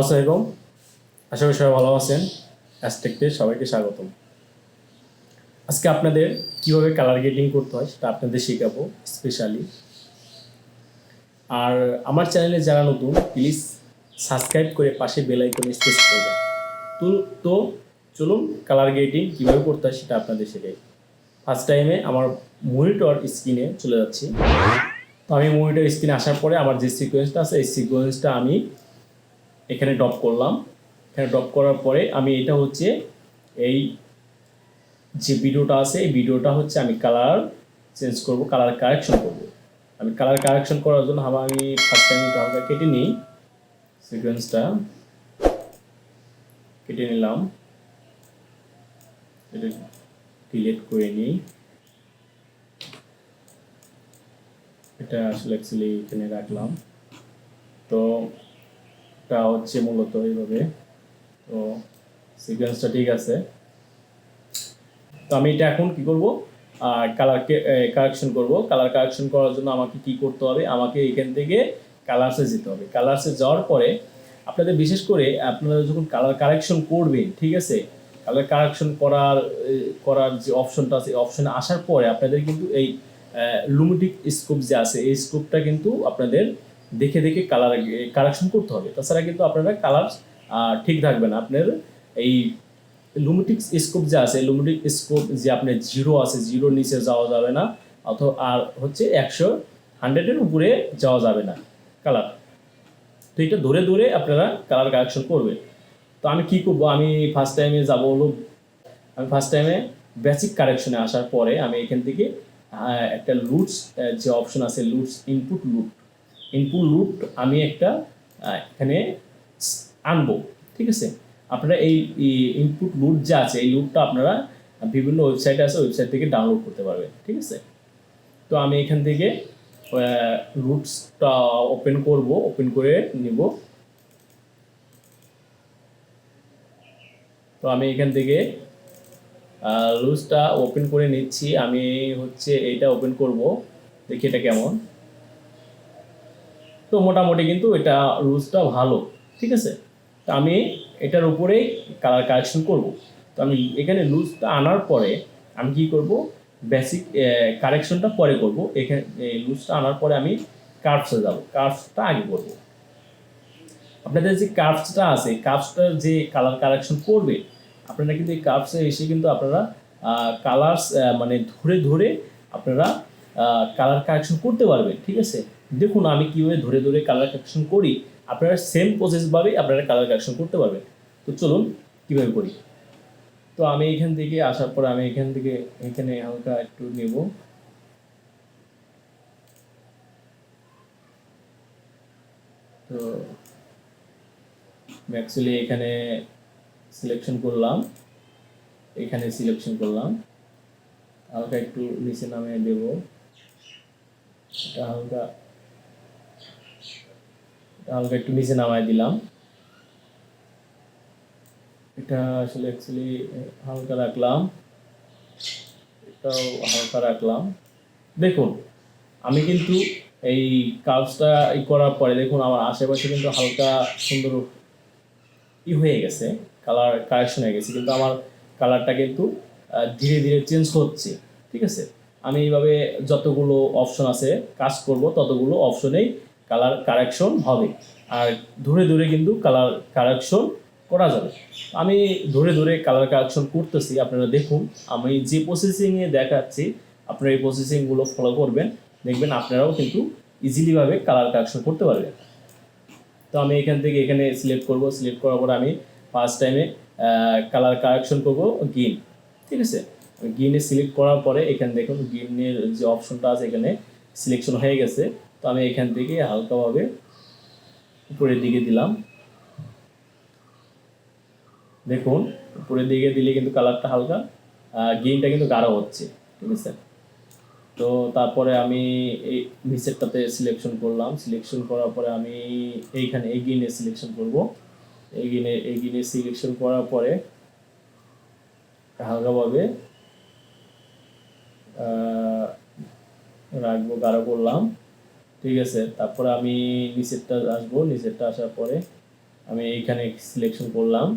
আসসালামাইকুম আশা করি সবাই ভালো আছেন। অ্যাস্টেকতে সবাইকে স্বাগতম। আজকে আপনাদের কীভাবে কালার গেটিং করতে হয় সেটা আপনাদের শেখাবো স্পেশালি আর আমার চ্যানেলে যারা নতুন প্লিজ সাবস্ক্রাইব করে পাশে বেল আইকনে স্পেস করবেন তো তো চলুন কালার গেটিং কীভাবে করতে হয় সেটা আপনাদের শেখাই। ফার্স্ট টাইমে আমার মনিটর স্ক্রিনে চলে যাচ্ছি। তো আমি মনিটর স্ক্রিনে আসার পরে আমার যে সিকোয়েন্সটা আছে, এই সিকোয়েন্সটা আমি এখানে ড্রপ করলাম। এখানে ড্রপ করার পরে আমি এটা হচ্ছে এই যে ভিডিওটা আছে, এই ভিডিওটা হচ্ছে আমি কালার চেঞ্জ করব কালার কারেকশন করব। আমি কালার কারেকশন করার জন্য আবার আমি ফার্স্ট টাইম এটা হালকা কেটে নিই সিকোয়েন্সটা কেটে নিলাম। এটা ডিলিট করে নিই। এটা আসলে অ্যাকচুয়ালি এখানে রাখলাম। তো এটা হচ্ছে মূলত এইভাবে। তো সিকোয়েন্সটা ঠিক আছে। তো আমি এটা এখন কি করব? কালারকে কারেকশন করব। কালার কারেকশন করার জন্য আমাকে কি করতে হবে? আমাকে এখান থেকে কালার্সে যেতে হবে। কালার্সে যাওয়ার পরে আপনাদের বিশেষ করে আপনারা যখন কালার কারেকশন করবেন, ঠিক আছে? কালার কারেকশন করার করার যে অপশনটা আছে অপশনে আসার পরে আপনাদের কিন্তু এই লুমিটিক স্কোপ যে আছে, এই স্কোপটা কিন্তু আপনাদের দেখে দেখে কালার কারেকশন করতে হবে। তাছাড়া কিন্তু আপনারা কালার ঠিক থাকবে না আপনার এই লুমিটিক স্কোপ যে আছে লুমিটিক স্কোপ যে আপনার জিরো আছে জিরোর নিচে যাওয়া যাবে না, অথবা আর হচ্ছে একশো হান্ড্রেডের উপরে যাওয়া যাবে না কালার তো এটা ধরে ধরে আপনারা কালার কারেকশন করবেন তো আমি কি করব? আমি ফার্স্ট টাইমে যাব হলো, আমি ফার্স্ট টাইমে বেসিক কারেকশনে আসার পরে আমি এখান থেকে একটা লুটস যে অপশন আছে লুটস ইনপুট লুট ইনপুট লুট আমি একটা এখানে আনব, ঠিক আছে? আপনারা এই ইনপুট লুট যে আছে, এই লুটটা আপনারা বিভিন্ন ওয়েবসাইট আছে ওয়েবসাইট থেকে ডাউনলোড করতে পারবেন, ঠিক আছে? তো আমি এখান থেকে রুটসটা ওপেন করব ওপেন করে নিব। তো আমি এখান থেকে রুটসটা ওপেন করে নিচ্ছি, আমি হচ্ছে এইটা ওপেন করব, দেখি এটা কেমন। তো মোটামুটি কিন্তু এটা রুলসটা ভালো, ঠিক আছে? তো আমি এটার উপরেই কালার কারেকশন করব। তো আমি এখানে লুজটা আনার পরে আমি কি করব? বেসিক কারেকশনটা পরে করব। এখানে লুজটা আনার পরে আমি কার্ভসে যাব। কার্ভসটা আগে করব। আপনাদের যে কার্ভসটা আছে কার্ভসটার যে কালার কারেকশন করবে, আপনারা কিন্তু এই কার্ভসে এসে কিন্তু আপনারা কালার্স মানে ধরে ধরে আপনারা কালার কারেকশন করতে পারবেন, ঠিক আছে? দেখুন, আমি কীভাবে ধরে ধরে কালার কারেকশন করি, আপনারা সেম প্রসেসভাবেই আপনারা কালার কারেকশন করতে পারবেন। তো চলুন, কীভাবে করি? তো আমি এখান থেকে আসার পর আমি এখান থেকে, এখানে হালকা একটু নেব। তো অ্যাকচুয়ালি এখানে সিলেকশন করলাম, এখানে সিলেকশন করলাম। হালকা একটু নিচে নামে দেব। এটা হালকা হালকা একটু নিচে নামায় দিলাম। এটা আসলে অ্যাকচুয়ালি হালকা রাখলাম। এটাও হালকা রাখলাম। দেখুন, আমি কিন্তু এই কাজটা ই করার পরে দেখুন, আমার আশেপাশে কিন্তু হালকা সুন্দর ই হয়ে গেছে কালার কারেকশন হয়ে গেছে। কিন্তু আমার কালারটা কিন্তু ধীরে ধীরে চেঞ্জ হচ্ছে, ঠিক আছে? আমি এইভাবে যতগুলো অপশন আছে কাজ করব, ততগুলো অপশনেই কালার কারেকশন হবে। আর ধরে ধরে কিন্তু কালার কারেকশন করা যাবে। আমি ধরে ধরে কালার কারেকশন করতেছি, আপনারা দেখুন, আমি যে প্রসেসিংয়ে দেখাচ্ছি, আপনারা এই প্রসেসিংগুলো ফলো করবেন, দেখবেন আপনারাও কিন্তু ইজিলিভাবে কালার কারেকশন করতে পারবেন। তো আমি এখান থেকে এখানে সিলেক্ট করব সিলেক্ট করার পর আমি ফার্স্ট টাইমে কালার কারেকশন করব গ্রিন ঠিক আছে? গ্রিনে সিলেক্ট করার পরে এখানে দেখুন গ্রিনের যে অপশনটা আছে, এখানে সিলেকশন হয়ে গেছে। তো আমি এখান থেকে হালকাভাবে উপরের দিকে দিলাম। দেখুন, উপরের দিকে দিলে কিন্তু কালারটা হালকা গ্রিনটা কিন্তু গাঢ় হচ্ছে, ঠিক আছে? তো তারপরে আমি এই নিচেরটাতে সিলেকশন করলাম। সিলেকশন করার পরে আমি এইখানে, এই গ্রিনে সিলেকশন করব। এই গ্রিনে এই গ্রিনে সিলেকশন করার পরে হালকাভাবে রাখব, গাঢ় করলাম। ঠিক আছে, তারপরে আমি নিচেরটা আসব নিচেরটা আসার পরে আমি এইখানে সিলেকশন করলাম।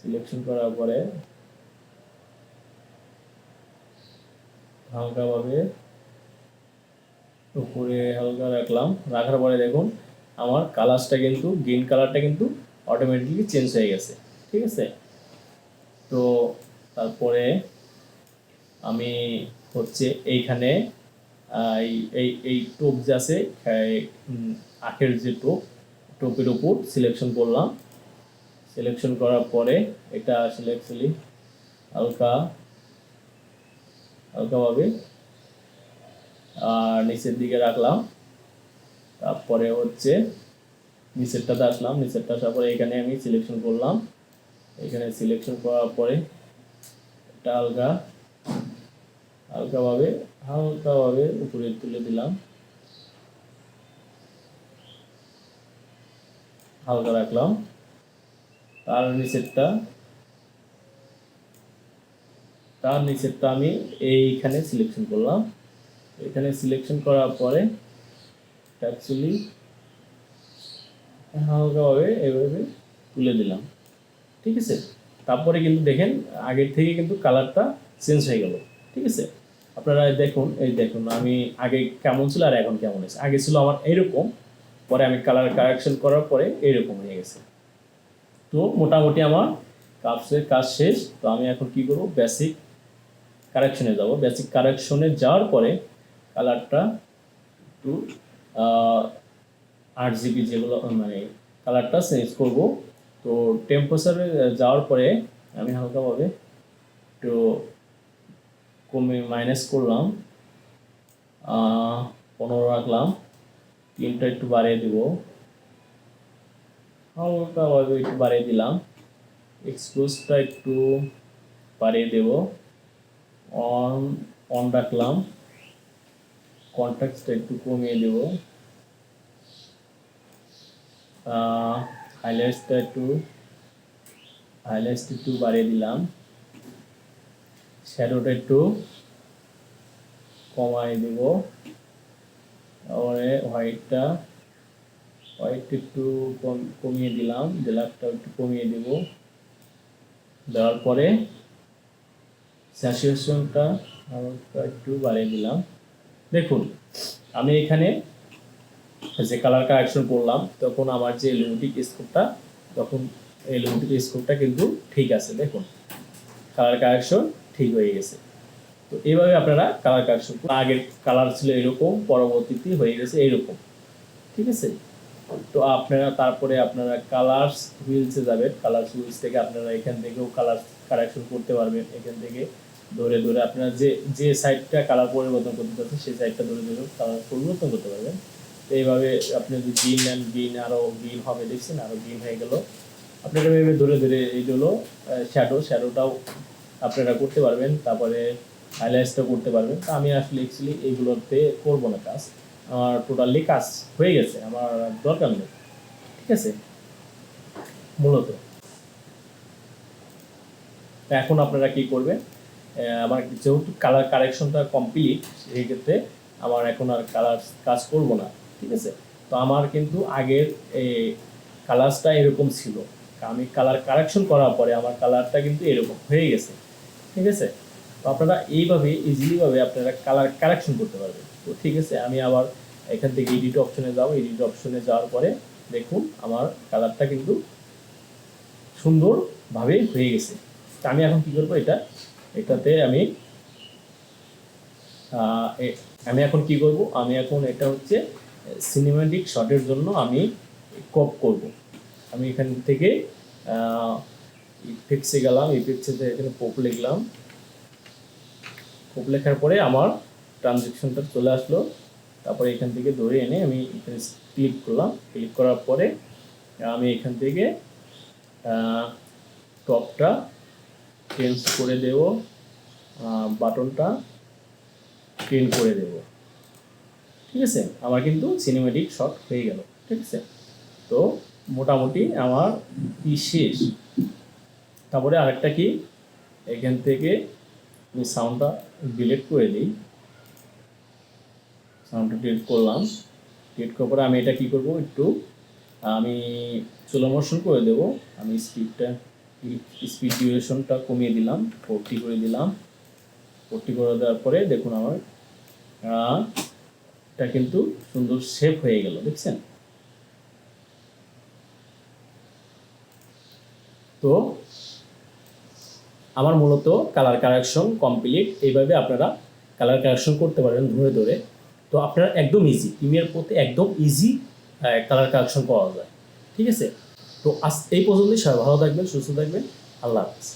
সিলেকশন করার পরে হালকাভাবে উপরে হালকা রাখলাম, রাখার পরে দেখুন আমার কালারটা কিন্তু গ্রিন কালারটা কিন্তু অটোমেটিকলি চেঞ্জ হয়ে গেছে, ঠিক আছে? তো তারপরে আমি হচ্ছে এইখানে এই- এই টোপ যে আছে আখের যে টোপ, টোপের উপর সিলেকশন করলাম। সিলেকশন করার পরে এটা আসলে অ্যাকচুয়ালি হালকা, হালকাভাবে, আর নিচের দিকে রাখলাম। তারপরে হচ্ছে নিচেরটাতে আসলাম, নিচেরটা আসার পরে এখানে আমি সিলেকশন করলাম। এখানে সিলেকশন করার পরে এটা হালকা হালকাভাবে হালকাভাবে উপরে তুলে দিলাম। হালকা রাখলাম। তার নিচেরটা তার নিচেরটা আমি এইখানে সিলেকশন করলাম। এখানে সিলেকশন করার পরে অ্যাকচুয়ালি হালকাভাবে এভাবে তুলে দিলাম। ঠিক আছে? তারপরে কিন্তু দেখেন, আগের থেকে কিন্তু কালারটা চেঞ্জ হয়ে গেল। ঠিক আছে? আপনারা দেখুন, এই দেখুন, আমি আগে কেমন ছিল আর এখন কেমন আছে আগে ছিল আমার এইরকম পরে আমি কালার কারেকশন করার পরে এইরকম হয়ে গেছে। তো মোটামুটি আমার কাপসের কাজ শেষ, তো আমি এখন কি করব? বেসিক কারেকশনে যাব। বেসিক কারেকশনে যাওয়ার পরে কালারটা একটু আট জিবি যেগুলো মানে কালারটা চেঞ্জ করব। তো টেম্পারেচারে যাওয়ার পরে আমি হালকাভাবে একটু কমে মাইনাস করলাম পনেরো রাখলাম, তিনটা একটু বাড়িয়ে দিব। হালকাভাবে একটু বাড়িয়ে দিলাম। এক্সপোজটা একটু বাড়িয়ে দেব। অন অন রাখলাম। কন্ট্যাক্টটা একটু কমিয়ে দেব। হাইলাইটসটা একটু হাইলাইটসটা একটু বাড়িয়ে দিলাম। শ্যাডোটা একটু কমাই দেব। তারপরে হোয়াইটটা হোয়াইট একটু কম- কমিয়ে দিলাম ব্ল্যাকটা একটু কমিয়ে দেব। দেওয়ার পরে স্যাচুরেশনটা হালকা একটু বাড়িয়ে দিলাম। দেখুন, আমি এখানে যে কালার কারেকশন করলাম, তখন আমার যে লিমিটিক স্কোপটা তখন এই লিমিটিক স্কোপটা কিন্তু ঠিক আছে। দেখুন, কালার কারেকশন ঠিক হয়ে গেছে। তো এইভাবে আপনারা কালার কারেকশন আগের কালার ছিল এরকম, পরবর্তীতে হয়ে গেছে এইরকম ঠিক আছে? তো আপনারা তারপরে আপনারা কালার্স হুইলসে যাবেন। কালার্স হুইলস থেকে আপনারা এখান থেকেও কালার কারেকশন করতে পারবেন। এখান থেকে ধরে ধরে আপনারা যে যে সাইডটা কালার পরিবর্তন করতে চাচ্ছেন, সেই সাইডটা ধরে ধরে কালার পরিবর্তন করতে পারবেন। তো এইভাবে আপনি যদি গ্রিন নেন গ্রিন আরও গ্রিন হবে, দেখছেন? আরও গ্রিন হয়ে গেল। আপনারা এভাবে ধরে ধরে এইগুলো শ্যাডো শ্যাডোটাও আপনারা করতে পারবেন, তারপরে হাইলাইটসটা করতে পারবেন। তা আমি আসলে অ্যাকচুয়ালি এইগুলোতে করব না কাজ। আমার টোটালি কাজ হয়ে গেছে, আমার দরকার নেই। ঠিক আছে? মূলত। এখন আপনারা কি করবেন? আমার যেহেতু কালার কারেকশনটা কমপ্লিট সেই ক্ষেত্রে আমার এখন আর কালার কাজ করব না। ঠিক আছে? তো আমার কিন্তু আগের এই কালার্সটা এরকম ছিল। আমি কালার কারেকশন করার পরে আমার কালারটা কিন্তু এরকম হয়ে গেছে। ঠিক আছে? তো আপনারা এইভাবে ইজিলিভাবে আপনারা কালার কারেকশন করতে পারবেন। তো ঠিক আছে, আমি আবার এখান থেকে এডিট অপশনে যাব। এডিট অপশনে যাওয়ার পরে দেখুন, আমার কালারটা কিন্তু সুন্দরভাবে হয়ে গেছে। তা আমি এখন কি করব এটা? এটাতে আমি আমি এখন কি করব? আমি এখন এটা হচ্ছে সিনেমাটিক শটের জন্য আমি কপ করব। আমি এখান থেকে ইফেক্টসে গেলাম ইফেক্টসে এখানে পোপ লিখলাম। পোপ লেখার পরে আমার ট্রানজেকশনটা চলে আসলো। তারপরে এখান থেকে ধরে এনে আমি এখানে ক্লিক করলাম। ক্লিক করার পরে আমি এখান থেকে টপটা চেঞ্জ করে দেব বাটনটা প্রিন্ট করে দেব। ঠিক আছে? আমার কিন্তু সিনেমেটিক শট হয়ে গেল। ঠিক আছে? তো মোটামুটি আমার কি শেষ? তারপরে আরেকটা কি? এখান থেকে আমি সাউন্ডটা ডিলিট করে দিই। সাউন্ডটা ডিলিট করলাম। ডিলিট করার পরে আমি এটা কি করব? একটু, আমি স্লো মোশন করে দেব। আমি স্পিডটা স্পিড ডিউরেশনটা কমিয়ে দিলাম ফোরটি করে দিলাম। ফোরটি করে দেওয়ার পরে দেখুন আমার এটা কিন্তু সুন্দর শেপ হয়ে গেল, দেখছেন? তো আমার মূলত কালার কারেকশন কমপ্লিট এইভাবে আপনারা কালার কারেকশন করতে পারেন ধরে ধরে। তো আপনারা একদম ইজি প্রিমিয়ার প্রতি একদম ইজি কালার কারেকশন করা যায়। ঠিক আছে? তো আজ এই পর্যন্তই। সবাই ভালো থাকবেন, সুস্থ থাকবেন। আল্লাহ হাফিজ।